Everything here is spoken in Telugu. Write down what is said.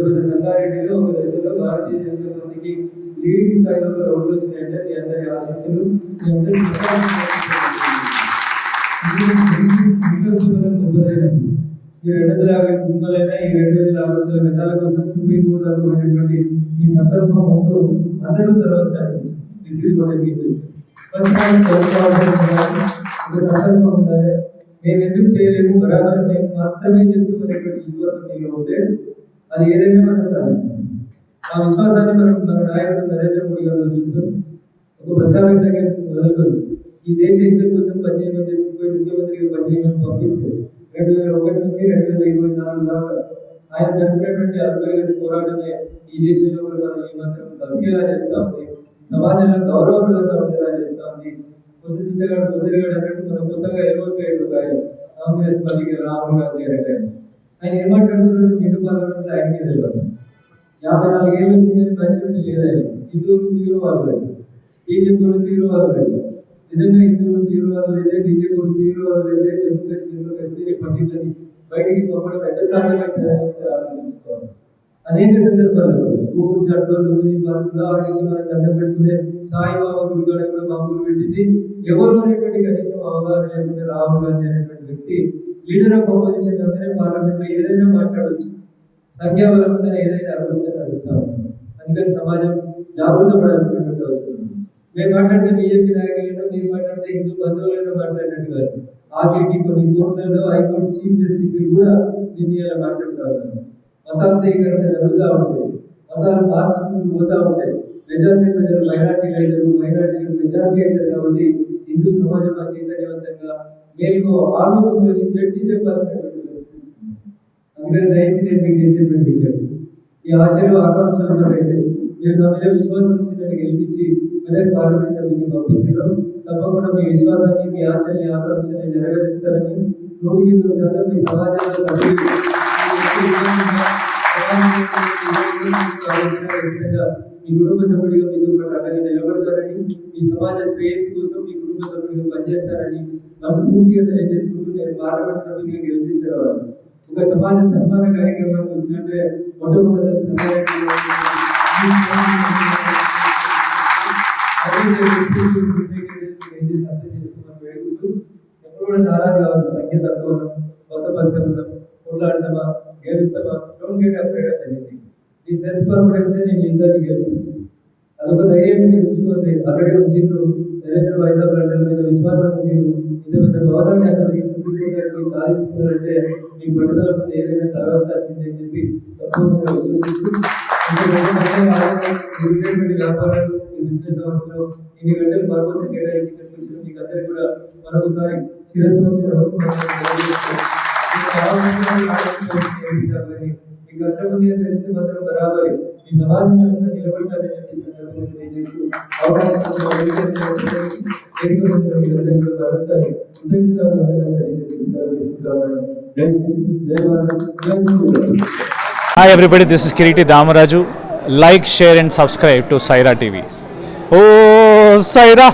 పెద్ద సంగారెడ్డిలో ఒక దశలో భారతీయ జనతా పార్టీకి లీడింగ్ స్థాయిలో ఒక వచ్చినాయంటే మీ అందరి ఆశీస్సులు మీ అందరి ఈ రెండు వందల యాభై కుటుంబాలైనా ఈ రెండు వేల ఆరు వందల మెదాల కోసం సుప్రీంకోర్టు అయినటువంటి ఈ సందర్భం ముందు అందరూ తర్వాత this is what I first ఒక సందర్భం ఉండాలి మేము ఎందుకు చేయలేము బరాబర్ మేము మాత్రమే చేస్తామనేటువంటి విశ్వాసం మీలో ఉంటే అది ఏదైనా మనం సాధించాలి. ఆ విశ్వాసాన్ని మనం మన నాయకుడు నరేంద్ర మోడీ గారు చూస్తాం ఒక ప్రచారం దగ్గర మొదలుకొని ఈ దేశ హితం కోసం పద్దెనిమిది ముప్పై ముఖ్యమంత్రిగా పద్దెనిమిది పంపిస్తే రెండు వేల ఒకటి నుంచి రెండు వేల ఇరవై నాలుగు దాకా ఆయన జరిపినటువంటి అద్భుతమైన పోరాటమే ఈ దేశంలో కూడా మనం ఈ మాత్రం బతికేలా చేస్తా ఉంది. సమాజంలో గౌరవప్రదంగా ఉండేలా చేస్తా ఉంది. కొద్ది చింతగాడు కొద్దిగాడు అన్నట్టు మనం కొత్తగా ఎలవైపోయాడు ఆయన కాంగ్రెస్ పార్టీకి రాహుల్ గాంధీ అంటే ఆయన ఏమంటాడుతున్నాడు నిండు పార్లమెంట్ ఆయనకి తెలియదు యాభై నాలుగేళ్ళు వచ్చింది మెచ్యూరిటీ లేదా హిందువులు తీవ్రవాదులు బీజేపీలు తీవ్రవాదులు నిజంగా హిందువులు తీవ్రవాదులు అయితే బీజేపీలు తీవ్రవాదులు అయితే జమ్మూ కాశ్మీర్లో కశ్మీరీ పండితులని బయటికి పంపడం ఎంత సాధ్యమైతే ఒకసారి ఆలోచించుకోవాలి. అనేక సందర్భాల్లో ఊరు జట్లో లుంబిని పార్కులో ఆడికి మనం దండం పెట్టుకునే సాయిబాబా గుడి కూడా బాంబులు పెట్టింది. ఎవరు అనేటువంటి కనీసం అవగాహన లేకుండా రాహుల్ గాంధీ అనేటువంటి వ్యక్తి లీడర్ ఆఫ్ అపోజిషన్ అందరే పార్లమెంట్లో ఏదైనా మాట్లాడవచ్చు. సంఖ్యాబలం ఉందని ఏదైనా ఆలోచన నడుస్తా అందుకని సమాజం జాగ్రత్త పడాల్సినటువంటి అవసరం మేము మాట్లాడితే బీజేపీ నాయకులైనా మీరు మాట్లాడితే హిందూ బంధువులైనా మాట్లాడినట్టు కాదు. ఆఖరికి కొన్ని కోర్టులలో హైకోర్టు చీఫ్ జస్టిస్ కూడా ఇండియాలో మాట్లాడుతూ ఉన్నారు. మతాంతరీకరణ జరుగుతూ ఉంటాయి మతాలు మార్చుకుంటూ పోతూ ఉంటాయి మెజార్టీ ప్రజలు మైనార్టీలు అవుతారు మైనార్టీలు మెజార్టీ అవుతారు కాబట్టి హిందూ సమాజం చైతన్యవంతంగా మీకు ఆలోచించి చర్చి చెప్పాల్సినటువంటి పరిస్థితి అందుకని దయచేసి నేను మీకు చేసేటువంటి విజ్ఞప్తి. ఈ ఆశలు ఆకాంక్షలతో అయితే మీరు నా మీద విశ్వాసం నన్ను గెలిపించి అదే పార్లమెంట్ సభ్యునికి పంపించారు తప్పకుండా మీ విశ్వాసాన్ని మీ ఆశల్ని ఆకాంక్షల్ని నెరవేరుస్తారని నూటికి నూరు శాతం మీ సమాజంలో సభ్యులు ఖచ్చితంగా మీ కుటుంబ సభ్యుడిగా మీతో పాటు అడ్డగా నిలబడతారని మీ సమాజ శ్రేయస్సు కోసం మీ కుటుంబ సభ్యుడిగా పనిచేస్తారని మనస్ఫూర్తిగా తెలియజేసుకుంటూ నేను పార్లమెంట్ సభ్యుడిగా గెలిచిన తర్వాత ఒక సమాజ సన్మాన కార్యక్రమానికి వచ్చినట్టే మొట్టమొదటి సంగారెడ్డిలో అదే దయచేసి అర్థం చేసుకోమని వేడుకుంటూ ఎప్పుడు కూడా నారాజు కావద్దు సంఖ్య తక్కువ కొత్త పంచకున్నాం కొట్లాడతామా గెలుస్తామా don't get afraid of anything ఈ సెల్ఫ్ కాన్ఫిడెన్స్ నేను యుద్ధాన్ని గెలిపిస్తుంది అదొక ధైర్యం మీరు ఉంచుకోండి. ఆల్రెడీ ఉంచిండ్రు నరేంద్ర వైజాగ్ లండన్ మీద విశ్వాసం ఉంచిండ్రు ఇంత పెద్ద గవర్నమెంట్ అంత మంది సుప్రీం సాధించుకున్నారంటే మీ పట్టుదల మీద ఏదైనా తర్వాత వచ్చింది అని చెప్పి సంపూర్ణంగా విశ్వసిస్తూ వ్యాపారాలు ఈ బిజినెస్ అవర్స్లో ఇన్ని గంటలు పర్పస్ కేటాయించి ఇక్కడికి మీకు అందరికీ కూడా మరొకసారి శిరస్సు వచ్చిన మీ కష్టం ఉంది అని తెలిస్తే మాత్రం బరాబరి ఈ సమాజం తరఫున నిలబడతారని చెప్పి ఈ సందర్భంగా తెలియజేస్తూ అవకాశం ఇచ్చినందుకు వేదిక మీద మీరందరికీ కూడా మరొకసారి కృతజ్ఞతలు తెలియజేస్తూ సెలవు తీసుకుంటామని. జై జై భారత్ జై Hind. Hi everybody, this is Kiriti Damaraju. Like, share and subscribe to Saira TV. Oh, Saira!